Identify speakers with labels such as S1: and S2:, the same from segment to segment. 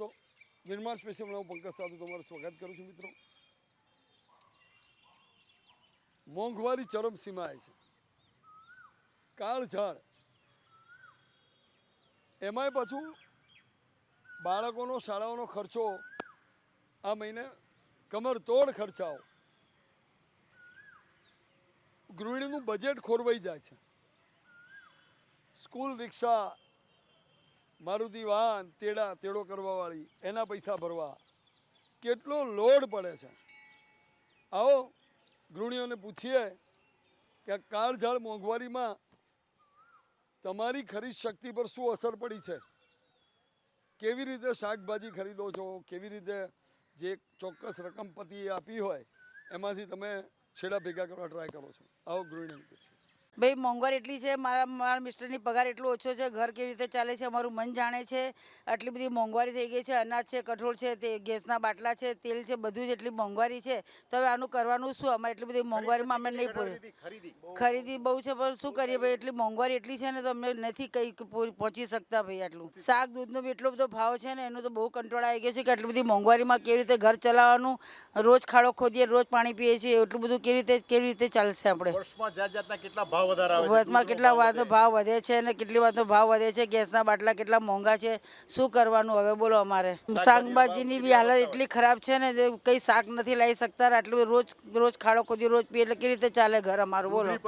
S1: દોસ્તો નિર્માણ સ્પેશિયલમાં હું પંકજ સાધુ તમારું સ્વાગત કરું છું મિત્રો. મોંઘવારી ચરમસીમાએ છે. કાળઝાળ એમાંય પાછું બાળકોનો, શાળાઓનો ખર્ચો આ મહિને કમરતોડ ખર્ચાઓ. ગૃહિણીનું બજેટ ખોરવાઈ જાય છે. સ્કૂલ, રિક્ષા મારુતિ વાહન, તેડા, તેડો કરવાવાળી, એના પૈસા ભરવા. કેટલો લોડ પડે છે. આવો, ગૃહિણીઓને પૂછીએ કે કાળઝાળ મોંઘવારીમાં તમારી ખરીદ શક્તિ પર શું અસર પડી છે? કેવી રીતે શાકભાજી ખરીદો છો? કેવી રીતે જે ચોક્કસ રકમ પતિએ આપી હોય, એમાંથી તમે છેડા ભેગા કરવા ટ્રાય કરો છો? આવો ગૃહિણીને પૂછીએ.
S2: ભાઈ મોંઘવારી એટલી છે મારા મારા મિસ્ટરની પગાર એટલો ઓછો છે ઘર કેવી રીતે ચાલે છે અમારું મન જાણે છે આટલી બધી મોંઘવારી થઈ ગઈ છે અનાજ છે કઠોળ છે તે ગેસના બાટલા છે તેલ છે બધું જ એટલી મોંઘવારી છે તો હવે આનું કરવાનું શું? અમે એટલી બધી મોંઘવારીમાં અમે નહીં પૂરી ખરીદી બહુ છે પણ શું કરીએ ભાઈ? એટલી મોંઘવારી એટલી છે ને તો અમે નથી કંઈ પૂરી પહોંચી શકતા ભાઈ આટલું. શાક દૂધનો બી એટલો બધો ભાવ છે ને એનો તો બહુ કંટ્રોલ આવી ગયો છે કે આટલી બધી મોંઘવારીમાં કેવી રીતે ઘર ચલાવવાનું? રોજ ખાડો ખોદીએ રોજ પાણી પીએ છીએ એટલું બધું કેવી રીતે કેવી રીતે ચાલશે આપણે?
S3: વર્ષમાં જાત જાતના કેટલા ભાવ વધારા આવે છે
S2: વચમાં કેટલા વાતનો ભાવ વધે છે અને કેટલી વાતનો ભાવ વધે છે ગેસના બાટલા કેટલા મોંઘા છે શું કરવાનું હવે બોલો અમારે? શાકભાજીની બી હાલત એટલી ખરાબ છે ને કંઈ શાક નથી લાવી શકતા આટલું રોજ રોજ ખાડો ખોદી રોજ પીએ એટલે કેવી રીતે ચાલે ઘર અમારું? બોલો.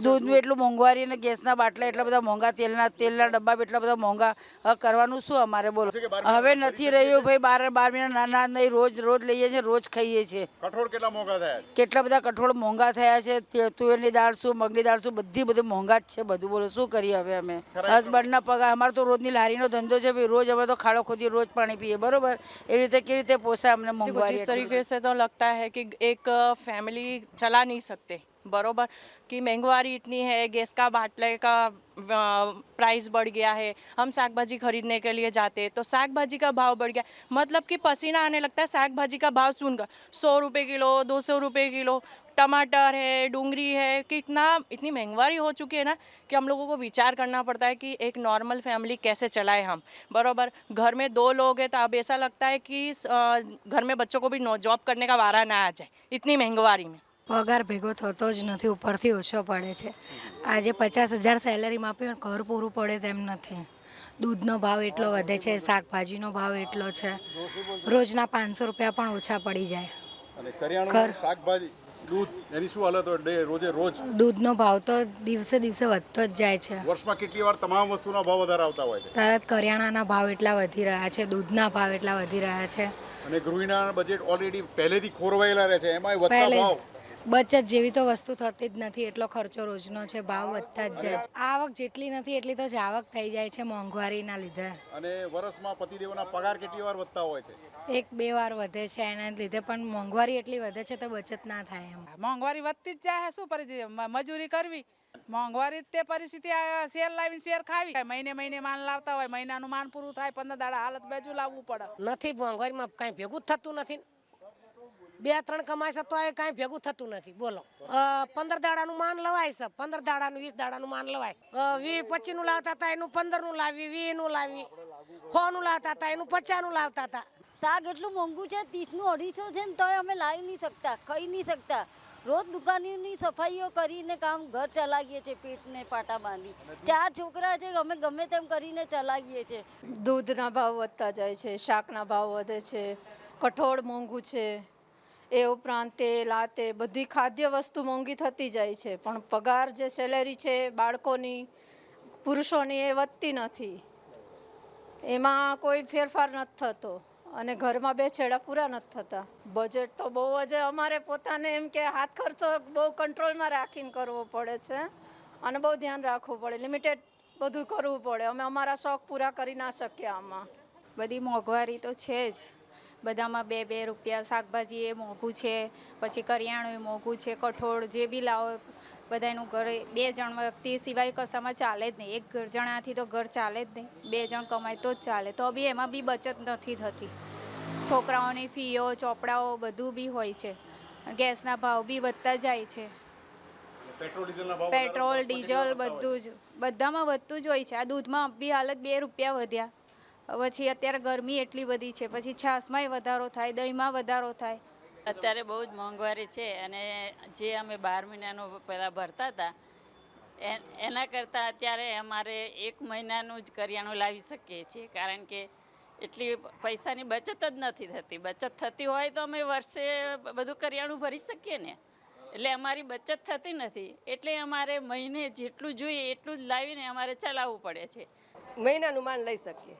S3: દૂધની
S2: એટલું મોંઘવારી અને ગેસના બાટલા એટલા બધા મોંઘા તેલના તેલના ડબ્બા એટલા બધા મોંઘા. કરવાનું શું અમારે? બોલો. હવે નથી રહ્યું ભાઈ બાર બાર મહિના નાના નહીં રોજ રોજ લઈએ છીએ રોજ ખાઈએ છીએ.
S3: કઠોળ કેટલા મોંઘા થયા
S2: કેટલા બધા કઠોળ મોંઘા થયા છે તુવેરની દાળ શું મગની દાળ શું બધી બધું મોંઘા જ છે બધું બોલો શું કરીએ હવે અમે? હસબન્ડના પગાર અમારે તો રોજની લારીનો ધંધો છે ભાઈ રોજ હવે તો ખાડો ખોદી રોજ પાણી પીએ બરોબર? એ રીતે કેવી રીતે પોસાય અમને મોંઘવારી
S4: તરીકે તો લગતા હે કે એક ફેમિલી ચલા નહીં સકતે बरोबर कि महँगाई इतनी है गैस का, बाटले का प्राइस बढ़ गया है, हम साग भाजी खरीदने के लिए जाते हैं तो साग भाजी का भाव बढ़ गया। मतलब कि पसीना आने लगता है साग भाजी का भाव सुनकर। सौ रुपये किलो, दो सौ रुपये किलो, टमाटर है, डूंगरी है कि इतना इतनी महँगाई हो चुकी है ना, कि हम लोगों को विचार करना पड़ता है कि एक नॉर्मल फैमिली कैसे चलाए हम। बरोबर, घर में दो लोग हैं तो अब ऐसा लगता है कि घर में बच्चों को भी जॉब करने का वारा ना आ जाए, इतनी महँगाई में।
S5: પગાર ભેગો થતો જ નથી ઉપરથી ઓછો પડે છે. આજે પચાસ હજાર સેલેરીમાં પણ ઘર પૂરું પડે તેમ નથી. દૂધનો ભાવ એટલો વધે છે શાકભાજીનો ભાવ એટલો છે. રોજના પાંચસો રૂપિયા પણ ઓછા પડી જાય. ઘર-
S3: શાકભાજી દૂધ એની શું હાલત હોય? રોજે રોજ?
S5: દૂધનો ભાવ તો દિવસે દિવસે વધતો જ જાય છે.
S3: વર્ષમાં કેટલી વાર તમામ વસ્તુના ભાવ વધારે આવતા હોય છે?
S5: તરત કરિયાણાના ભાવ એટલા વધી રહ્યા છે દૂધના ભાવ એટલા વધી રહ્યા છે.
S3: અને ગૃહિણીના બજેટ ઓલરેડી પહેલેથી ખોરવાયેલા રહે છે એમાં વધતા ભાવ.
S5: બચત જેવી તો વસ્તુ થતી જ નથી એટલો ખર્ચો રોજનો છે ભાવ વધતા જ જાય છે. આવક જેટલી નથી એટલી તો આવક થઈ જાય છે મોંઘવારીના લીધે.
S3: અને વર્ષમાં પતિદેવોના પગાર કેટલી વાર વધતા હોય છે?
S5: એક બે વાર વધે છે એના લીધે પણ મોંઘવારી એટલી વધે છે તો બચત ના થાય એમ.
S6: મોંઘવારી વધતી જ જાય શું પરિસ્થિતિ? મજૂરી કરવી. મોંઘવારી તે પરિસ્થિતિ આ શેર લાવીને શેર ખાવી. મહિને મહિને માન લાવતા હોય મહિનાનું માન પૂરું થાય પંદર દાડા હાલત બેજુ લાવવું પડે.
S7: નથી મોંઘવારીમાં કાંઈ ભેગું જ થતું નથી. બે ત્રણ કમાય છે તો એ કાંઈ ભેગું થતું નથી. બોલો. અ, પંદર દાડાનું માન લવાય છે. પંદર દાડાનું વીસ દાડાનું માન લવાય. વી પચીસનું લાવતા હતા એનું પંદરનું લાવી વીનું લાવી સોનું લાવતા હતા એનું પચાસનું લાવતા હતા.
S8: શાક એટલું મોંઘું છે ત્રીસનું અઢીસો છે ને તોય અમે લાવી નહીં શકતા ખાઈ નહીં શકતા. રોજ દુકાનની સફાઈઓ કરીને કામ ઘર ચલાવીએ છીએ પેટને પાટા બાંધી. ચાર છોકરા છે અમે ગમે તેમ કરીને ચલાવીએ છીએ.
S9: દૂધના ભાવ વધતા જાય છે શાકના ભાવ વધે છે કઠોળ મોંઘું છે. એ ઉપરાંત તેલ, આ તે બધી ખાદ્ય વસ્તુ મોંઘી થતી જાય છે. પણ પગાર જે સેલેરી છે બાળકોની, પુરુષોની એ વધતી નથી. એમાં કોઈ ફેરફાર નથી થતો. અને ઘરમાં બે છેડા પૂરા નથી થતા. બજેટ તો બહુ જ અમારે પોતાને એમ કે હાથ ખર્ચો બહુ કંટ્રોલમાં રાખીને કરવો પડે છે. અને બહુ ધ્યાન રાખવું પડે. લિમિટેડ બધું કરવું પડે. અમે અમારા શોખ પૂરા કરી ના શક્યા આમાં.
S10: બધી મોંઘવારી તો છે જ. બધામાં બે બે રૂપિયા શાકભાજી એ મોંઘું છે પછી કરિયાણું એ મોંઘું છે કઠોળ જે બી લાવો બધાનું ઘરે બે જણ વ્યક્તિ સિવાય કશામાં ચાલે જ નહીં. એક ઘર જણાથી તો ઘર ચાલે જ નહીં. બે જણ કમાય તો જ ચાલે. તો બી એમાં બી બચત નથી થતી. છોકરાઓની ફીઓ ચોપડાઓ બધું બી હોય છે. ગેસના ભાવ બી વધતા જાય છે.
S3: પેટ્રોલ
S10: ડીઝલ બધું જ. બધામાં વધતું જ હોય છે. આ દૂધમાં બી હાલત બે રૂપિયા વધ્યા. પછી અત્યારે ગરમી એટલી બધી છે પછી છાશમાંય વધારો થાય દહીંમાં વધારો થાય.
S11: અત્યારે બહુ જ મોંઘવારી છે અને જે અમે બાર મહિનાનો પહેલાં ભરતા હતા એ- એના કરતાં અત્યારે અમારે એક મહિનાનું જ કરિયાણું લાવી શકીએ છીએ કારણ કે એટલી પૈસાની બચત જ નથી થતી. બચત થતી હોય તો અમે વર્ષે બધું કરિયાણું ભરી શકીએ ને. એટલે અમારી બચત થતી નથી. એટલે અમારે મહિને જેટલું જોઈએ એટલું જ લાવીને અમારે ચલાવવું પડે છે.
S12: મહિનાનું માન લઈ શકીએ.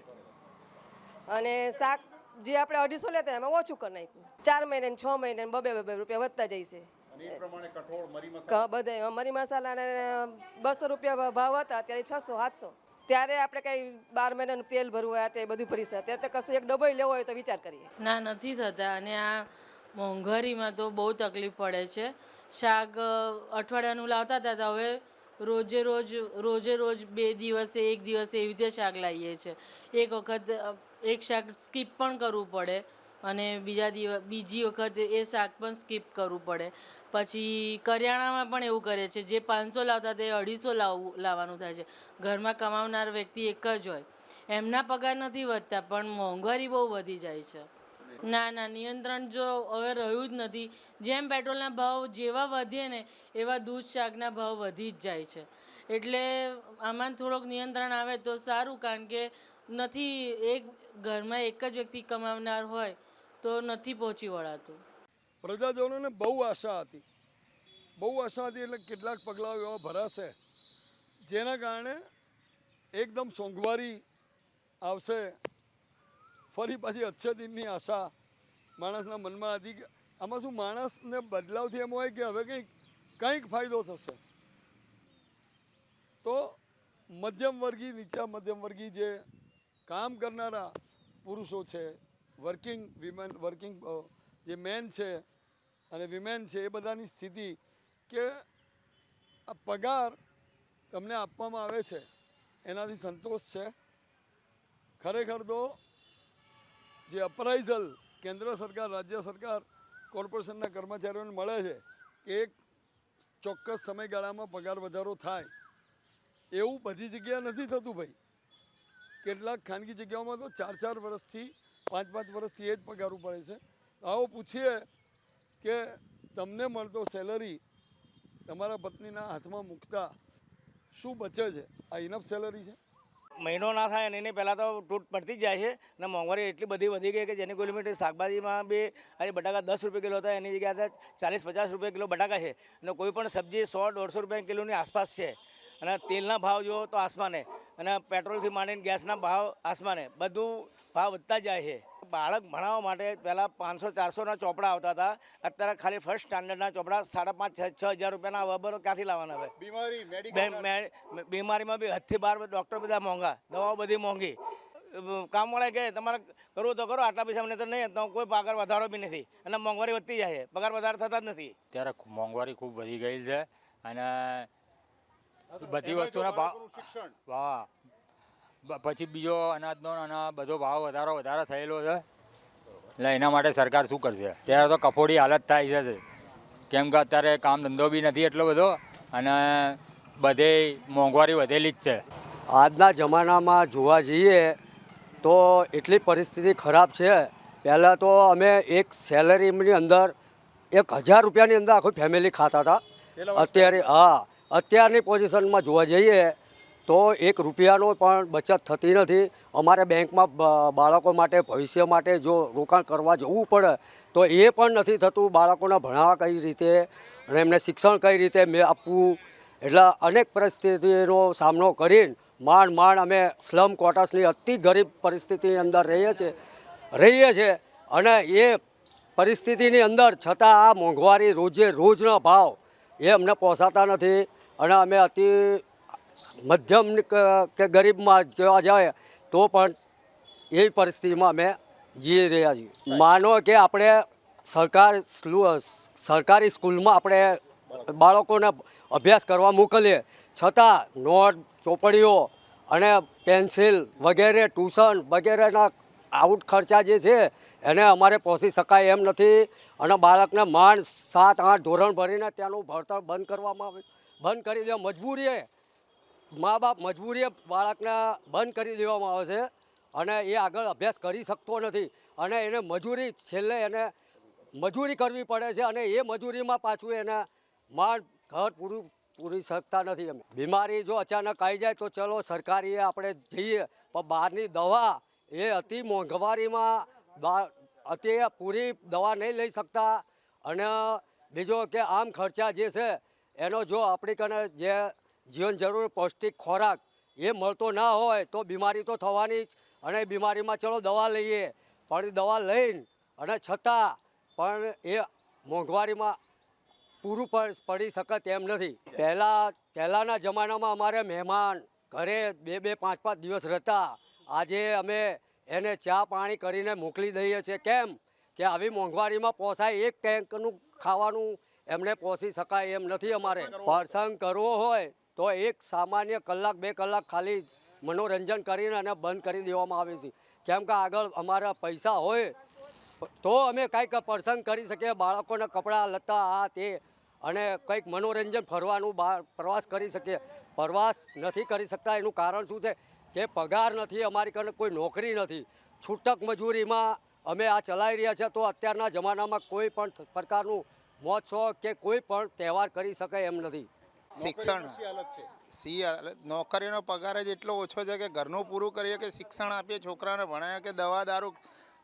S12: અને શાક જે આપણે અઢીસો લેતા એમાં ઓછું કરી નાખ્યું. ચાર મહિને છ મહિને બબે બબે રૂપિયા વધતા જઈશે
S3: અને એ પ્રમાણે મરી મસાલા?
S12: ક- બધે મરી મસાલાને બસો રૂપિયા ભાવ હતા અત્યારે છસો સાતસો. ત્યારે આપણે કંઈ બાર મહિનાનું તેલ ભરવું હોય તે બધું ભરી શકે ત્યારે તો કશું એક ડબોય લેવો હોય તો વિચાર કરીએ.
S13: ના નથી થતા. અને આ મોંઘવારીમાં તો બહુ તકલીફ પડે છે. શાક અઠવાડિયાનું લાવતા હતા તો હવે રોજે રોજ રોજે રોજ બે દિવસે એક દિવસે એવી રીતે શાક લાવીએ છીએ એક વખત એક શાક સ્કીપ પણ કરવું પડે અને બીજા દિવસ બીજી વખત એ શાક પણ સ્કીપ કરવું પડે. પછી કરિયાણામાં પણ એવું કરે છે, જે પાંચસો લાવતા તે અઢીસો લાવવું, લાવવાનું થાય છે. ઘરમાં કમાવનાર વ્યક્તિ એક જ હોય. એમના પગાર નથી વધતા, પણ મોંઘવારી બહુ વધી જાય છે. ના ના, નિયંત્રણ જો હવે રહ્યું જ નથી. જેમ પેટ્રોલના ભાવ જેવા વધે ને એવા દૂધ શાકના ભાવ વધી જ જાય છે. એટલે આમાં થોડોક નિયંત્રણ આવે તો સારું, કારણ કે નથી, એક ઘરમાં એક જ વ્યક્તિ કમાવનાર હોય તો નથી પહોંચી વળાતું.
S1: પ્રજાજનોને બહુ આશા હતી. બહુ આશા હતી એટલે કેટલાક પગલાઓ એવા ભરાશે, જેના કારણે એકદમ સોંઘવારી આવશે. ફરી પાછી અચ્છેદિનની આશા માણસના મનમાં હતી કે આમાં શું માણસને બદલાવથી એમ હોય કે હવે કંઈક કંઈક ફાયદો થશે. તો મધ્યમ વર્ગી, નીચા મધ્યમ વર્ગી જે કામ કરનારા પુરુષો છે. વર્કિંગ વિમેન વર્કિંગ જે મેન છે અને વિમેન છે, એ બધાની સ્થિતિ કે આ પગાર તમને આપવામાં આવે છે. એનાથી સંતોષ છે. ખરેખર તો જે અપ્રાઇઝલ કેન્દ્ર સરકાર, રાજ્ય સરકાર, કોર્પોરેશનના કર્મચારીઓને મળે છે કે એક ચોક્કસ સમયગાળામાં પગાર વધારો થાય. એવું બધી જગ્યાએ નથી થતું ભાઈ. કેટલાક ખાનગી જગ્યાઓમાં તો ચાર ચાર વર્ષથી, પાંચ પાંચ વર્ષથી એ જ પગાર પડે છે. આવો પૂછીએ કે તમને મળતો સેલરી તમારા પત્નીના હાથમાં મૂકતા શું બચે છે? આ ઇનફ સેલરી છે?
S14: મહિનો ના થાય અને એની પહેલાં તો તૂટ પડતી જાય છે અને મોંઘવારી એટલી બધી વધી ગઈ કે જેની કિલોમીટર શાકભાજીમાં બી આજે બટાકા દસ રૂપિયા કિલો હતા, એની જગ્યાએ ચાલીસ પચાસ રૂપિયા કિલો બટાકા છે. અને કોઈ પણ સબ્જી સો દોઢસો રૂપિયા કિલોની આસપાસ છે. અને તેલના ભાવ જુઓ તો આસમાને. અને પેટ્રોલથી માંડીને ગેસના ભાવ આસમાને. બધું ભાવ વધતા જાય છે. બાળક ભણાવવા માટે પહેલાં પાંચસો ચારસોના ચોપડા આવતા હતા. અત્યારે ખાલી ફર્સ્ટ સ્ટાન્ડર્ડના ચોપડા સાડા પાંચ છ છ હજાર રૂપિયાના બરોબર ક્યાંથી લાવવાના હવે? બીમારીમાં બી હદથી બાર ડૉક્ટર બધા મોંઘા. દવાઓ બધી મોંઘી. કામવાળા કે તમારે કરવું તો કરો આટલા પૈસા મને તો નહીં તો કોઈ પગાર વધારો બી નથી. અને મોંઘવારી વધતી જાય છે. પગાર વધારો થતા જ નથી.
S15: ત્યારે મોંઘવારી ખૂબ વધી ગઈ છે. અને બધી વસ્તુના ભાવ વાહ. પછી બીજો અનાજનો અને બધો ભાવ વધારો વધારો થયેલો છે. એટલે એના માટે સરકાર શું કરશે? ત્યારે તો કફોડી હાલત થાય છે કેમ કે અત્યારે કામ ધંધો બી નથી એટલો બધો અને બધે મોંઘવારી વધેલી જ છે.
S16: આજના જમાનામાં જોવા જઈએ તો એટલી પરિસ્થિતિ ખરાબ છે. પહેલાં તો અમે એક સેલરીની અંદર એક હજાર રૂપિયાની અંદર આખું ફેમિલી ખાતા હતા. અત્યારે હા. અત્યારની પોઝિશનમાં જોવા જઈએ તો એક રૂપિયાનો પણ બચત થતી નથી. અમારે બેંકમાં બાળકો માટે, ભવિષ્ય માટે જો રોકાણ કરવા જવું પડે, તો એ પણ નથી થતું. બાળકોને ભણાવવા કઈ રીતે અને એમને શિક્ષણ કઈ રીતે મેં આપવું, એટલે અનેક પરિસ્થિતિનો સામનો કરીને માંડ માંડ અમે સ્લમ ક્વાર્ટર્સની અતિ ગરીબ પરિસ્થિતિની અંદર રહીએ છીએ રહીએ છીએ. અને એ પરિસ્થિતિની અંદર છતાં આ મોંઘવારી રોજે રોજના ભાવ એ અમને પોસાતા નથી. અને અમે અતિ મધ્યમ કે- ગરીબમાં કહેવા જાય, તો પણ એ પરિસ્થિતિમાં અમે જીવી રહ્યા છીએ. માનો કે આપણે સરકાર સરકારી સ્કૂલમાં આપણે બાળકોને અભ્યાસ કરવા મોકલીએ, છતાં નોટ, ચોપડીઓ અને પેન્સિલ વગેરે, ટ્યુશન વગેરેના આઉટ ખર્ચા જે છે, એને અમારે પહોંચી શકાય એમ નથી. અને બાળકને માંડ સાત, આઠ ધોરણ ભરીને ત્યાંનું ભણતર બંધ કરવામાં આવે બંધ કરી દેવા મજબૂરીએ મા બાપ મજબૂરીએ બાળકને બંધ કરી દેવામાં આવે છે અને એ આગળ અભ્યાસ કરી શકતો નથી અને એને મજૂરી છેલ્લે એને મજૂરી કરવી પડે છે અને એ મજૂરીમાં પાછું એને માંડ ઘર પૂરું પૂરી શકતા નથી અમે બીમારી જો અચાનક આવી જાય તો ચલો સરકારીએ આપણે જઈએ, પણ બહારની દવા એ અતિ મોંઘવારીમાં અતિ પૂરી દવા નહીં લઈ શકતા અને બીજો કે આમ ખર્ચા જે છે એનો જો આપણી કને જે જીવન જરૂર પૌષ્ટિક ખોરાક એ મળતો ના હોય તો બીમારી તો થવાની જ. અને બીમારીમાં ચલો દવા લઈએ. પણ દવા લઈને અને છતાં પણ એ મોંઘવારીમાં પૂરું પડી શકે તેમ નથી. પહેલાં, પહેલાંના જમાનામાં અમારે મહેમાન ઘરે બે બે, પાંચ પાંચ દિવસ રહેતા. આજે અમે એને ચા પાણી કરીને મોકલી દઈએ છીએ. કેમ? કે આવી મોંઘવારીમાં પોસાય એક ટેન્કનું ખાવાનું એમને પહોંચી શકાય એમ નથી અમારે. પ્રસંગ કરવો હોય. તો એક સામાન્ય કલાક બે કલાક ખાલી મનોરંજન કરીને અને બંધ કરી દેવામાં આવે છે. કેમ કે આગળ અમારા પૈસા હોય તો અમે કંઈક પ્રસંગ કરી શકીએ બાળકોના કપડાં લતા આ તે અને કંઈક મનોરંજન ફરવાનું બહાર પ્રવાસ કરી શકીએ. પ્રવાસ નથી કરી શકતા એનું કારણ શું છે કે પગાર નથી અમારી કને કોઈ નોકરી નથી. છૂટક મજૂરીમાં અમે આ ચલાવી રહ્યા છીએ તો અત્યારના જમાનામાં કોઈ પણ પ્રકારનું મહોત્સવ કે કોઈ પણ તહેવાર કરી શકાય એમ નથી.
S17: શિક્ષણ. સી નોકરીનો પગાર જ એટલો ઓછો છે કે ઘરનું પૂરું કરીએ કે શિક્ષણ આપીએ છોકરાને ભણાવીએ કે દવા દારૂ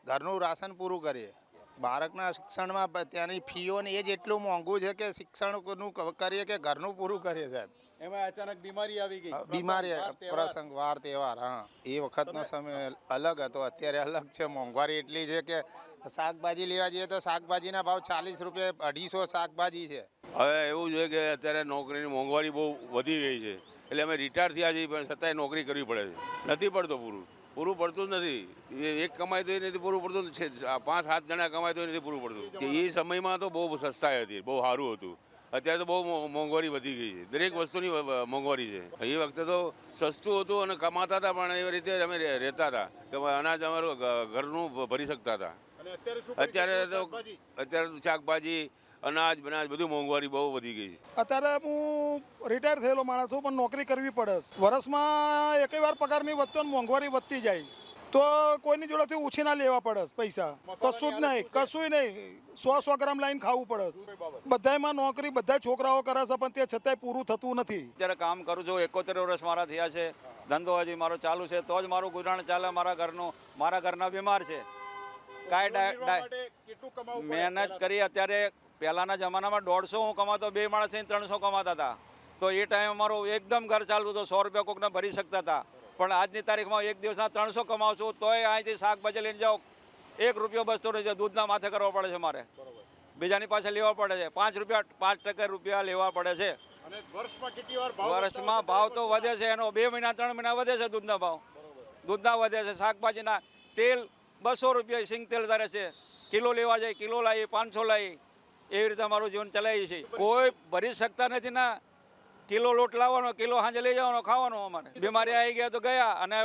S17: ઘરનું રાશન પૂરું કરીએ. બાળકના શિક્ષણમાં ત્યાંની ફીઓને એ જ એટલું મોંઘું છે કે શિક્ષણનું કરીએ કે ઘરનું પૂરું કરીએ સાહેબ.
S3: એમાં અચાનક બીમારી આવી ગઈ.
S17: બીમારી. પ્રસંગ વાર તહેવાર હા. એ વખતનો સમય અલગ હતો અત્યારે અલગ છે. મોંઘવારી એટલી છે કે શાકભાજી લેવા જઈએ તો શાકભાજીના ભાવ ચાલીસ રૂપિયા અઢીસો શાકભાજી છે.
S18: હવે એવું છે કે અત્યારે નોકરીની મોંઘવારી બહુ વધી ગઈ છે. એટલે અમે રિટાયર થયા છીએ પણ છતાંય નોકરી કરવી પડે છે. નથી પડતો પૂરું. પૂરું પડતું જ નથી. એ એક કમાય તો નથી પૂરું પડતું. છે પાંચ સાત જણા કમાય તો નથી પૂરું પડતું. એ સમયમાં તો બહુ સસ્તાઈ હતી બહુ સારું હતું. અત્યારે તો બહુ મોંઘવારી વધી ગઈ છે. દરેક વસ્તુની મોંઘવારી છે. એ વખતે તો સસ્તું હતું અને કમાતા હતા પણ એવી રીતે અમે રહે- રહેતા હતા. કે અનાજ અમારું ઘરનું ભરી શકતા હતા.
S3: અત્યારે
S18: અત્યારે તો અત્યારે શાકભાજી અનાજ બનાજ બધું મોંઘવારી બહુ વધી ગઈ છે.
S19: અત્યારે હું રિટાયર થયેલો માણસ છું પણ નોકરી કરવી પડે. વર્ષમાં એકેય વાર પગાર નહીં વધતો ને મોંઘવારી વધતી જાય તો કોઈની જોડેથી ઉછીના લેવા પડે પૈસા. કશું જ નહીં કશું નહીં. સો સો ગ્રામ લાઈન ખાવું પડે છે. બધાયમાં નોકરી બધા છોકરાઓ કરે છે પણ તે છતાંય પૂરું થતું નથી.
S20: અત્યારે કામ કરું છું એકોતેર વર્ષ મારા થયા છે. ધંધો હજી મારો ચાલુ છે તો જ મારું ગુજરાન ચાલે મારા ઘરનું મારા ઘરના બીમાર છે. કાંઈ મહેનત કરી અત્યારે પહેલાંના જમાનામાં દોઢસો હું કમાતો બે માણસ થઈને ત્રણસો કમાતા હતા. તો એ ટાઈમ અમારું એકદમ ઘર ચાલતું હતું સો રૂપિયા કોકને ભરી શકતા હતા. પણ આજની તારીખમાં એક દિવસના ત્રણસો કમાવું છું તોય અહીંથી શાકભાજી લઈને જાઓ એક રૂપિયો બસતો જાય દૂધના માથે કરવા પડે છે મારે. બીજાની પાસે લેવા પડે છે પાંચ રૂપિયા પાંચ ટકા રૂપિયા લેવા પડે છે.
S3: વર્ષમાં ભાવ
S20: તો વધે છે એનો બે મહિના ત્રણ મહિના વધે છે દૂધના ભાવ. દૂધના વધે છે શાકભાજીના તેલ બસો રૂપિયા સિંગ તેલ ધરે છે. કિલો લેવા જાય કિલો લાવીએ પાંચસો લાવી એવી રીતે અમારું જીવન ચલાવીએ છીએ કોઈ ભરી શકતા નથી ના. કિલો લોટ લાવવાનો કિલો સાંજે લઈ જવાનો ખાવાનો અમારે. બીમારી આવી ગયા તો ગયા અને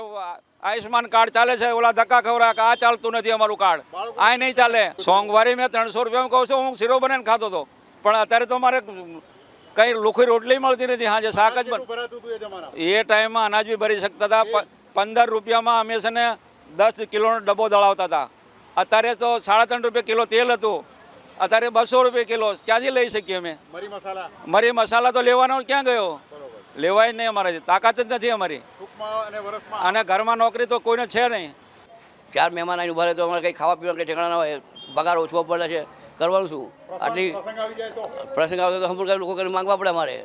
S20: આયુષ્માન કાર્ડ ચાલે છે ઓલા ધક્કા ખવરા કે આ ચાલતું નથી અમારું કાર્ડ. આ નહીં ચાલે. સોમવારે મેં ત્રણસો રૂપિયામાં કહું છું હું શીરો બનાવીને ખાતો હતો. પણ અત્યારે તો મારે કઈ લુખી રોટલી મળતી નથી હાજે શાક જ
S3: એ
S20: ટાઈમમાં અનાજ બી ભરી શકતા હતા પંદર રૂપિયામાં અમે છે ને દસ કિલોનો ડબ્બો દળાવતા હતા. અત્યારે તો સાડા ત્રણ રૂપિયા કિલો તેલ હતું. અત્યારે બસો રૂપિયા કિલો ક્યાંથી લઈ શકીએ અમે?
S3: મરી મસાલા.
S20: મરી મસાલા તો લેવાનો ક્યાં ગયો? લેવાય નહીં અમારે તાકાત જ નથી અમારી.
S3: ટૂંકમાં અને
S20: ઘરમાં નોકરી તો કોઈને છે નહીં.
S21: ચાર મહેમાન આવીને ઊભા રહે તો અમારે કંઈ ખાવા પીવા કંઈ ઠેકાણા ના હોય પગાર ઓછો પડે છે કરવાનું શું? આટલી
S3: પ્રસંગ તો.
S21: પ્રસંગ આવે તો સંપૂર્ણ લોકો કરીને માંગવા પડે અમારે.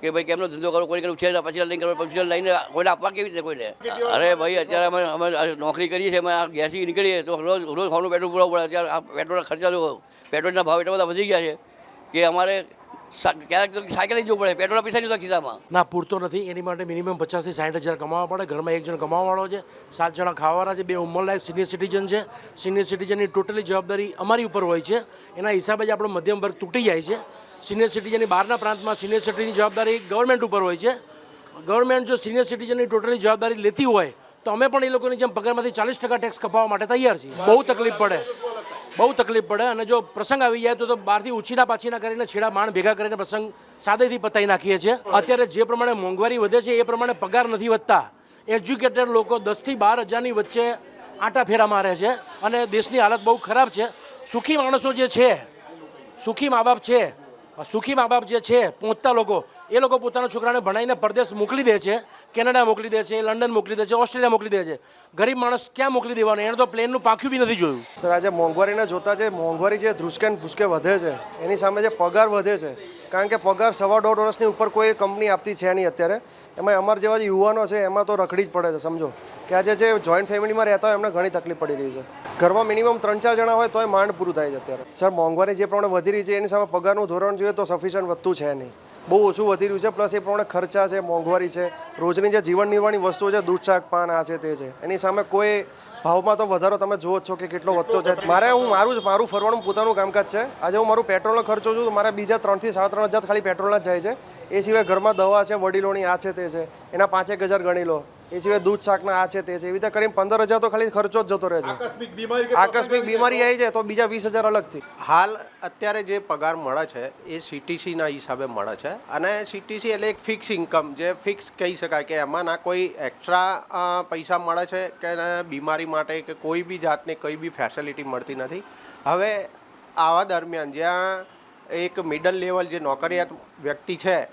S21: કે ભાઈ કેમનો ધંધો કરો કોઈ ઉછેર પછી લઈને કરો પછી લઈને કોઈને આપવા કેવી રીતે કોઈને? અરે ભાઈ અત્યારે અમે અમે નોકરી કરીએ છીએ અમે આ ગેસથી નીકળીએ તો રોજ રોજ ખાવાનું પેટ્રોલ પૂરવું પડે અત્યારે આ પેટ્રોલના ખર્ચા જો પેટ્રોલના ભાવ એટલા બધા વધી ગયા છે કે અમારે ક્યારેક તો સાયકલ જવું પડે, પેટ્રોલના પૈસા નહીં ખિસ્સામાં.
S22: ના, પૂરતો નથી. એની માટે મિનિમમ પચાસથી સાઠ હજાર કમાવા પડે. ઘરમાં એક જણ કમાવાવાળો છે, સાત જણા ખાવાવાળા છે, બે ઉંમરલાયક સિનિયર સિટીઝન છે. સિનિયર સિટીઝનની ટોટલી જવાબદારી અમારી ઉપર હોય છે. એના હિસાબે જ આપણો મધ્યમ વર્ગ તૂટી જાય છે. સિનિયર સિટીઝનની બહારના પ્રાંતમાં સિનિયર સિટીઝનની જવાબદારી ગવર્મેન્ટ ઉપર હોય છે. ગવર્મેન્ટ જો સિનિયર સિટીઝનની ટોટલી જવાબદારી લેતી હોય, તો અમે પણ એ લોકોની જેમ પગારમાંથી ચાલીસ ટકા ટેક્સ કપાવવા માટે તૈયાર છીએ. બહુ તકલીફ પડે. બહુ તકલીફ પડે અને જો પ્રસંગ આવી જાય તો તો બહારથી ઉછીના પાછીના કરીને છેડા માણ ભેગા કરીને પ્રસંગ સાદેથી પતાવી નાખીએ છીએ. અત્યારે જે પ્રમાણે મોંઘવારી વધે છે એ પ્રમાણે પગાર નથી વધતા. એજ્યુકેટેડ લોકો દસથી બાર હજારની વચ્ચે આટા ફેરા મારે છે અને દેશની હાલત બહુ ખરાબ છે. સુખી માણસો જે છે, સુખી મા બાપ છે, સુખી મા બાપ જે છે, પહોંચતા લોકો એ લોકો પોતાના છોકરાને ભણાવીને પરદેશ મોકલી દે છે, કેનેડા મોકલી દે છે, લંડન મોકલી દે છે, ઓસ્ટ્રેલિયા મોકલી દે છે. ગરીબ માણસ ક્યાં મોકલી દેવાનો? એણે તો પ્લેનનું પાંખ્યું બી નથી જોયું.
S23: સર આજે મોંઘવારીને જોતા જે મોંઘવારી જે ધ્રુસકેન ભૂસકે વધે છે, એની સામે જે પગાર વધે છે, કારણ કે પગાર સવા દોઢ વર્ષની ઉપર કોઈ કંપની આપતી છે નહીં અત્યારે. એમાં અમારા જેવા જે યુવાનો છે, એમાં તો રખડી જ પડે છે, સમજો. કે આજે જે જોઈન્ટ ફેમિલીમાં રહેતા હોય, એમને ઘણી તકલીફ પડી રહી છે. ઘરમાં મિનિમમ ત્રણ ચાર જણા હોય, તોય માંડ પૂરું થાય છે અત્યારે. સર, મોંઘવારી જે પ્રમાણે વધી રહી છે, એની સામે પગારનું ધોરણ જોઈએ તો સફિશિયન્ટ વધતું છે નહીં. બહુ ઓછું વધી રહ્યું છે પ્લસ એ પ્રમાણે ખર્ચા છે, મોંઘવારી છે. રોજની જે જીવન નિર્વાહની વસ્તુઓ છે, દૂધ, શાક, પાન, આ છે, તે છે. એની સામે કોઈ ભાવમાં તો વધારો તમે જુઓ જ છો કે કેટલો વધતો જાય. મારે હું મારું જ મારું ફરવાનું પોતાનું કામકાજ છે. આજે હું મારું પેટ્રોલનો ખર્ચો છું તો મારે બીજા ત્રણથી સાડા ત્રણ હજાર ખાલી પેટ્રોલના જ જાય છે. એ સિવાય ઘરમાં દવા છે વડીલોની આ છે તે છે. એના પાંચેક હજાર ગણી લો. એ સિવાય દૂધ શાકના આ છે તે છે. એવી રીતે કરીને પંદર હજાર તો ખાલી ખર્ચો જ જતો રહે છે.
S3: આકસ્મિક બીમારી કે
S23: આકસ્મિક બીમારી આવી જાય તો બીજા વીસ હજાર અલગથી.
S24: હાલ અત્યારે જે પગાર મળે છે એ સીટીસીના હિસાબે મળે છે. અને સીટીસી એટલે એક ફિક્સ ઇન્કમ જે ફિક્સ કહી શકાય કે એમાં ના કોઈ એક્સ્ટ્રા પૈસા મળે છે કે ના બીમારી માટે કે કોઈ બી જાતની કોઈ બી ફેસિલિટી મળતી નથી. હવે આવા દરમિયાન જ્યાં એક મિડલ લેવલ જે નોકરિયાત વ્યક્તિ છે,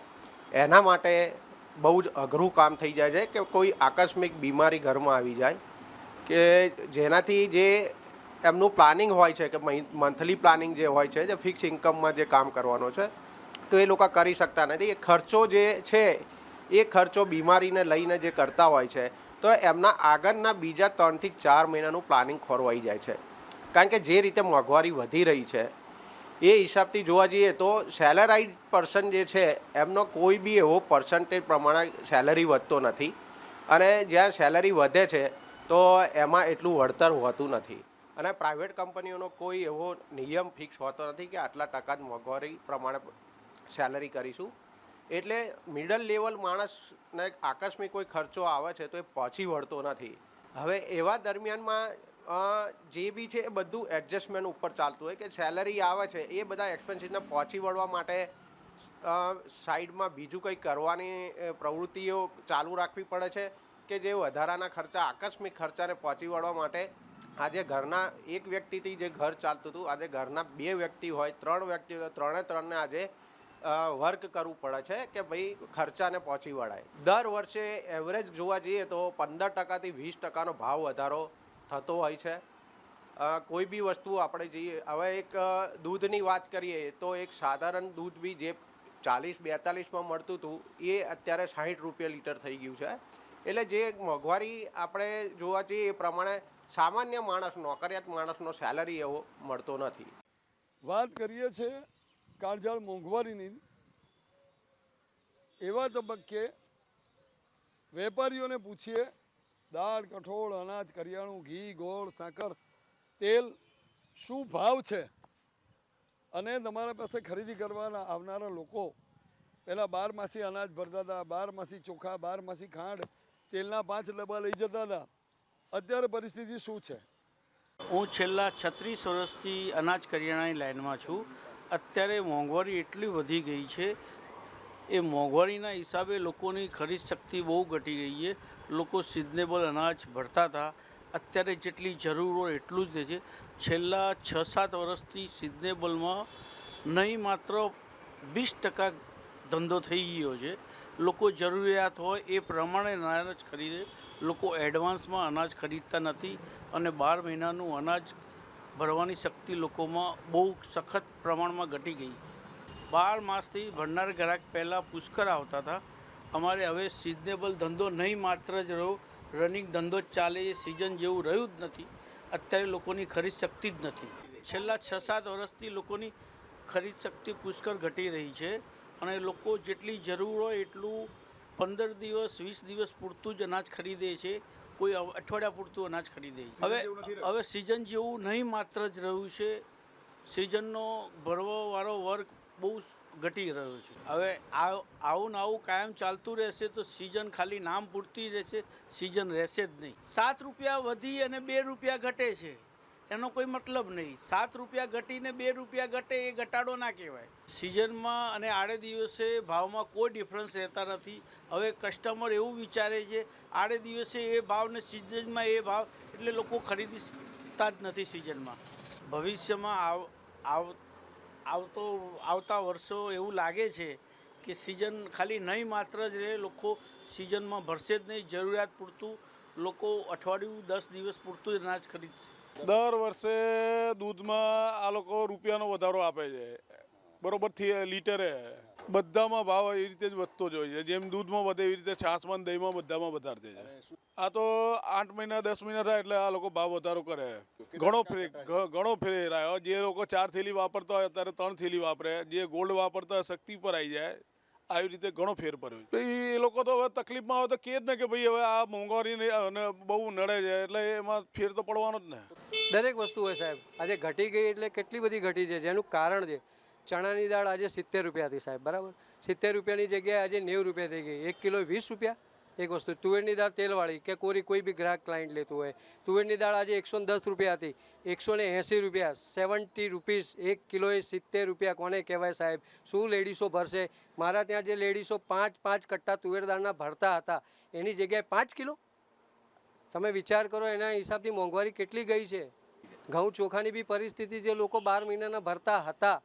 S24: એના માટે બહુ જ અઘરું કામ થઈ જાય છે કે કોઈ આકસ્મિક બીમારી ઘરમાં આવી જાય કે જેનાથી જે એમનું પ્લાનિંગ હોય છે કે મંથલી પ્લાનિંગ જે હોય છે, જે ફિક્સ ઇન્કમમાં જે કામ કરવાનો છે, તો એ લોકો કરી શકતા નથી. એ ખર્ચો જે છે, એ ખર્ચો બીમારીને લઈને જે કરતા હોય છે તો એમના આગળના બીજા ત્રણથી ચાર મહિનાનું પ્લાનિંગ ખોરવાઈ જાય છે. કારણ કે જે રીતે મોંઘવારી વધી રહી છે, એ હિસાબથી જોવા જઈએ તો સેલરાઇડ પર્સન જે છે, એમનો કોઈ બી એવો પર્સન્ટેજ પ્રમાણે સેલરી વધતો નથી. અને જ્યાં સેલરી વધે છે, તો એમાં એટલું વળતર હોતું નથી. અને પ્રાઇવેટ કંપનીઓનો કોઈ એવો નિયમ ફિક્સ હોતો નથી કે આટલા ટકા જ મોંઘવારી પ્રમાણે સેલરી કરીશું. એટલે મિડલ લેવલ માણસને આકસ્મિક કોઈ ખર્ચો આવે છે તો એ પહોંચી વળતો નથી. હવે એવા દરમિયાનમાં જે બી છે એ બધું એડજસ્ટમેન્ટ ઉપર ચાલતું હોય કે સેલરી આવે છે એ બધા એક્સપેન્સીસને પહોંચી વળવા માટે સાઈડમાં બીજું કંઈ કરવાની પ્રવૃત્તિઓ ચાલુ રાખવી પડે છે કે જે વધારાના ખર્ચા, આકસ્મિક ખર્ચાને પહોંચી વળવા માટે આજે ઘરના એક વ્યક્તિથી જે ઘર ચાલતું હતું, આજે ઘરના બે વ્યક્તિ હોય, ત્રણ વ્યક્તિ હોય ત્રણે ત્રણને આજે વર્ક કરવું પડે છે કે ભાઈ ખર્ચાને પહોંચી વળાય. દર વર્ષે એવરેજ જોવા જઈએ તો પંદર ટકાથી વીસ ટકાનો ભાવ વધારો થતો હોય છે. કોઈ બી વસ્તુ આપણે જઈએ, હવે એક દૂધની વાત કરીએ તો એક સાધારણ દૂધ બી જે ચાલીસ બેતાલીસમાં મળતું હતું, એ અત્યારે સાહીઠ રૂપિયા લીટર થઈ ગયું છે. એટલે જે મોંઘવારી આપણે જોવા જઈએ એ પ્રમાણે સામાન્ય માણસ, નોકરિયાત માણસનો સેલરી એવો મળતો નથી.
S1: વાત કરીએ છીએ કાળઝાળ મોંઘવારીની એવા તબક્કે વેપારીઓને પૂછીએ, દાળ, કઠોળ, અનાજ, કરિયાણું, ઘી, ગોળ, સાકર, તેલ શું ભાવ છે? અને તમારા પાસે ખરીદી કરવાના આવનારા લોકો પહેલાં બારમાસી અનાજ ભરતા હતા બારમાસી ચોખા બારમાસી ખાંડ, તેલના પાંચ ડબ્બા લઈ જતા હતા. અત્યારે પરિસ્થિતિ શું છે?
S25: હું છેલ્લા છત્રીસ વર્ષથી અનાજ કરિયાણાની લાઇનમાં છું. અત્યારે મોંઘવારી એટલી વધી ગઈ છે, એ મોંઘવારીના હિસાબે લોકોની ખરીદ શક્તિ બહુ ઘટી ગઈ છે. લોકો સિઝનેબલ અનાજ ભરતા હતા. અત્યારે જેટલી જરૂર હોય એટલું જ દે છે. છેલ્લા છ સાત વર્ષથી સિઝનેબલમાં નહીં માત્ર વીસ ટકા ધંધો થઈ ગયો છે. લોકો જરૂરિયાત હોય એ પ્રમાણે અનાજ ખરીદે. લોકો એડવાન્સમાં અનાજ ખરીદતા નથી અને બાર મહિનાનું અનાજ ભરવાની શક્તિ લોકોમાં બહુ સખત પ્રમાણમાં ઘટી ગઈ. બાર માસથી ભરનાર ગ્રાહક પહેલાં પુષ્કળ આવતા હતા. અમારે હવે સિઝનેબલ ધંધો નહીં માત્ર જ રહ્યો રનિંગ ધંધો જ ચાલે એ સિઝન જેવું રહ્યું જ નથી. અત્યારે લોકોની ખરીદ શક્તિ જ નથી. છેલ્લા છ સાત વર્ષથી લોકોની ખરીદ શક્તિ પુષ્કળ ઘટી રહી છે અને લોકો જેટલી જરૂર હોય એટલું પંદર દિવસ, વીસ દિવસ પૂરતું જ અનાજ ખરીદે છે. કોઈ અઠવાડિયા પૂરતું અનાજ ખરીદે. હવે હવે સિઝન જેવું નહીં માત્ર જ રહ્યું છે સિઝનનો ભરવાવાળો વર્ગ બહુ ઘટી રહ્યો છે. હવે આવું ને આવું કાયમ ચાલતું રહેશે તો સિઝન ખાલી નામ પૂરતી રહેશે સિઝન રહેશે જ નહીં. સાત રૂપિયા વધી અને બે રૂપિયા ઘટે છે. એનો કોઈ મતલબ નહીં. સાત રૂપિયા ઘટીને બે રૂપિયા ઘટે એ ઘટાડો ના કહેવાય. સિઝનમાં અને આડે દિવસે ભાવમાં કોઈ ડિફરન્સ રહેતા નથી. હવે કસ્ટમર એવું વિચારે છે, આડે દિવસે એ ભાવને સિઝનમાં એ ભાવ એટલે લોકો ખરીદતા જ નથી સિઝનમાં. ભવિષ્યમાં આવ આવ, આવતો, આવતા વર્ષો એવું લાગે છે કે સિઝન ખાલી નહીં માત્ર જ રહે, લોકો સિઝનમાં ભરશે જ નહીં, જરૂરિયાત પૂરતું લોકો અઠવાડિયું દસ દિવસ પૂરતું જ અનાજ ખરીદશે.
S26: દર વર્ષે દૂધમાં આ લોકો રૂપિયાનો વધારો આપે છે. બરોબર લીટરે. બધામાં ભાવ એ રીતે જ વધતો જ હોય છે. જેમ દૂધમાં વધે એવી રીતે છાસમાં દહીંમાં બધામાં વધારતે છે આ તો આઠ મહિના, દસ મહિના થાય એટલે આ લોકો ભાવ વધારો કરે. ઘણો ફેર ઘણો ફેર આવ્યો જે લોકો ચાર થેલી વાપરતા હોય, અત્યારે ત્રણ થેલી વાપરે. જે ગોલ્ડ વાપરતા હોય, શક્તિ પર આવી જાય. આવી રીતે ઘણો ફેર પડ્યો છે. એ લોકો તો હવે તકલીફમાં આવે તો કહે જ ને કે ભાઈ હવે આ મોંઘવારી અને બહુ નડે છે એટલે એમાં ફેર તો પડવાનો જ ને.
S27: દરેક વસ્તુ હોય સાહેબ. આજે ઘટી ગઈ એટલે કેટલી બધી ઘટી છે જેનું કારણ છે ચણાની દાળ આજે સિત્તેર રૂપિયા હતી સાહેબ બરાબર? સિત્તેર રૂપિયાની જગ્યાએ આજે નેવું રૂપિયા થઈ ગઈ એક કિલો વીસ રૂપિયા. એક વસ્તુ, તુવેરની દાળ તેલવાળી કે કોરી કોઈ બી ગ્રાહક ક્લાયન્ટ લેતું હોય. તુવેરની દાળ આજે એકસો દસ રૂપિયા હતી. એકસો ને એંસી રૂપિયા સેવન્ટી રૂપીસ એક કિલોએ સિત્તેર રૂપિયા કોને કહેવાય સાહેબ? શું લેડીસો ભરશે? મારા ત્યાં જે લેડીસો પાંચ પાંચ કટ્ટા તુવેર દાળના ભરતા હતા, એની જગ્યાએ પાંચ કિલો? તમે વિચાર કરો, એના હિસાબથી મોંઘવારી કેટલી ગઈ છે? ઘઉં ચોખાની બી પરિસ્થિતિ જે લોકો બાર મહિનાના ભરતા હતા,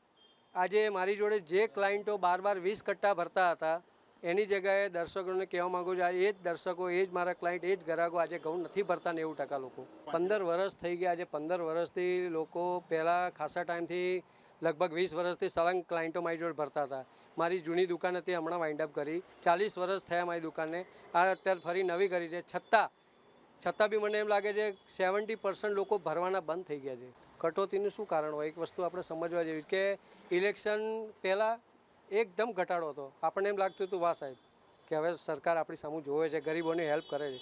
S27: આજે મારી જોડે જે ક્લાયન્ટો બાર બાર વીસ કટ્ટા ભરતા હતા એની જગ્યાએ દર્શકોને કહેવા માગું છું એ જ દર્શકો, એ જ મારા ક્લાયન્ટ એ જ ગ્રાહકો આજે ઘઉં નથી ભરતા નેવું ટકા લોકો. પંદર વર્ષ થઈ ગયા, આજે પંદર વર્ષથી લોકો પહેલાં ખાસા ટાઈમથી લગભગ વીસ વર્ષથી સળંગ ક્લાયન્ટો મારી જોડે ભરતા હતા. મારી જૂની દુકાન હતી, હમણાં વાઇન્ડ અપ કરી. ચાલીસ વર્ષ થયા મારી દુકાનને. આ અત્યારે ફરી નવી કરી છે. છતાં છતાં બી મને એમ લાગે છે સેવન્ટી પર્સન્ટ લોકો ભરવાના બંધ થઈ ગયા છે. કટોતીનું શું કારણ હોય? એક વસ્તુ આપણે સમજવા જેવી કે ઇલેક્શન પહેલાં એકદમ ઘટાડો હતો. આપણને એમ લાગતું હતું વાહ સાહેબ કે હવે સરકાર આપણી સામું જોવે છે ગરીબોની હેલ્પ કરે છે.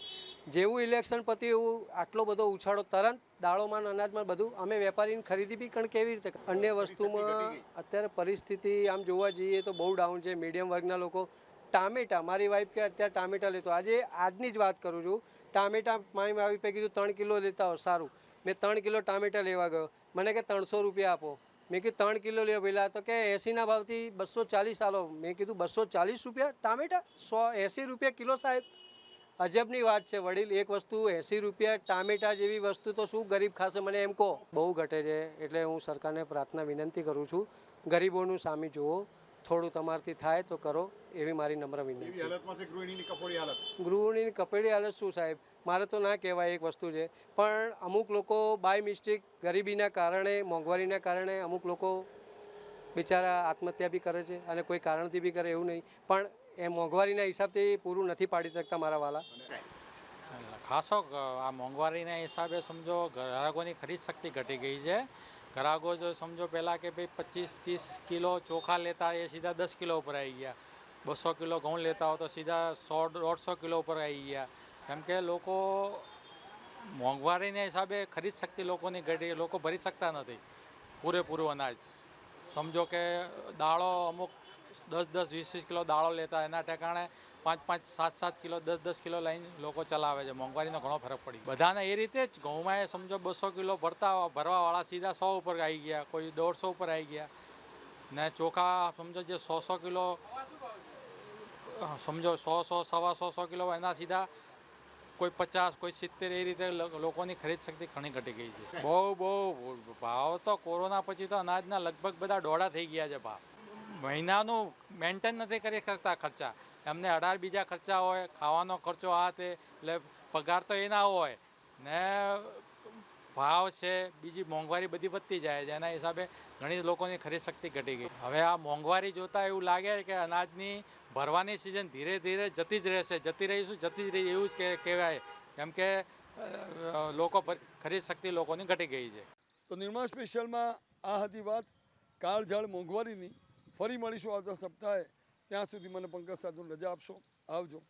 S27: જેવું ઇલેક્શન પતિ એવું આટલો બધો ઉછાળો તરત દાળોમાં અનાજમાં બધું અમે વેપારીની ખરીદી બી પણ કેવી રીતે? અન્ય વસ્તુમાં અત્યારે પરિસ્થિતિ આમ જોવા જઈએ તો બહુ ડાઉન છે. મીડિયમ વર્ગના લોકો ટામેટા મારી વાઈફ કે અત્યારે ટામેટા લેતો. આજે આજની જ વાત કરું છું. ટામેટા મારી વાઈફે કીધું ત્રણ કિલો લેતા હો સારું. મેં ત્રણ કિલો ટામેટા લેવા ગયો. મને કે ત્રણસો રૂપિયા આપો. મેં કીધું ત્રણ કિલો લ્યો પહેલાં તો કે એંસીના ભાવથી બસો ચાલીસ આલો. મેં કીધું બસો ચાલીસ રૂપિયા? ટામેટા? સો એંસી રૂપિયા કિલો સાહેબ. અજબની વાત છે. વડીલ એક વસ્તુ એંસી રૂપિયા ટામેટા જેવી વસ્તુ તો શું ગરીબ ખાશે? મને એમ કહો. બહુ ઘટે છે. એટલે હું સરકારને પ્રાર્થના વિનંતી કરું છું. ગરીબોનું સામે જુઓ. થોડું તમારથી થાય તો કરો. એવી મારી નમ્ર વિનંતી.
S3: ગૃહિણીની
S27: કપડી હાલત શું સાહેબ? મારે તો ના કહેવાય એક વસ્તુ છે. પણ અમુક લોકો બાય મિસ્ટેક ગરીબીના કારણે, મોંઘવારીના કારણે અમુક લોકો બિચારા આત્મહત્યા બી કરે છે અને કોઈ કારણથી બી કરે એવું નહીં. પણ એ મોંઘવારીના હિસાબથી પૂરું નથી પાડી શકતા મારા વાલા.
S28: ખાસો આ મોંઘવારીના હિસાબે સમજો ગ્રાહકોની ખરીદ શક્તિ ઘટી ગઈ છે. ગ્રાહકો જો સમજો પહેલાં કે ભાઈ પચીસ ત્રીસ કિલો ચોખા લેતા એ સીધા દસ કિલો ઉપર આવી ગયા. બસો કિલો ઘઉં લેતા હોય તો સીધા સો દોઢસો કિલો ઉપર આવી ગયા. કેમ કે લોકો મોંઘવારીના હિસાબે ખરીદ શક્તિ લોકોની ઘટી લોકો ભરી શકતા નથી. પૂરેપૂરું અનાજ. સમજો કે દાળો અમુક દસ દસ, વીસ વીસ કિલો દાળો લેતા એના ઠેકાણે પાંચ પાંચ, સાત સાત કિલો, દસ દસ કિલો લઈને લોકો ચલાવે છે. મોંઘવારીનો ઘણો ફરક પડી બધાને એ રીતે જ ઘઉંમાં એ સમજો બસો કિલો ભરતા ભરવાવાળા સીધા સો ઉપર આવી ગયા, કોઈ દોઢસો ઉપર આવી ગયા. ને ચોખા સમજો જે સો સો કિલો સમજો સો સો, સવા સો સો કિલો એના સીધા કોઈ પચાસ કોઈ સિત્તેર એ રીતે લોકોની ખરીદ શક્તિ ઘણી ઘટી ગઈ છે. બહુ બહુ ભાવ તો કોરોના પછી તો અનાજના લગભગ બધા ડોળા થઈ ગયા છે ભાવ. મહિનાનું મેન્ટેન નથી કરી શકતા ખર્ચા. એમને અઢાર બીજા ખર્ચા હોય ખાવાનો ખર્ચો આ તે એટલે પગાર તો એના હોય. ને ભાવ છે બીજી મોંઘવારી બધી વધતી જાય છે. એના હિસાબે ઘણી લોકોની ખરીદ શક્તિ ઘટી ગઈ. હવે આ મોંઘવારી જોતાં એવું લાગે કે અનાજની ભરવાની સિઝન ધીરે ધીરે જતી જ રહેશે. જતી રહીશું જતી જ રહી એવું જ કહેવાય. કેમ કે લોકો ખરીદ શક્તિ લોકોની ઘટી ગઈ છે.
S1: તો નિર્માણ સ્પેશિયલમાં આ હતી વાત. કાળઝાળ મોંઘવારીની. ફરી મળીશું આવતા સપ્તાહે. ત્યાં સુધી મને પંકજ સાધુ રજા આપશો. આવજો.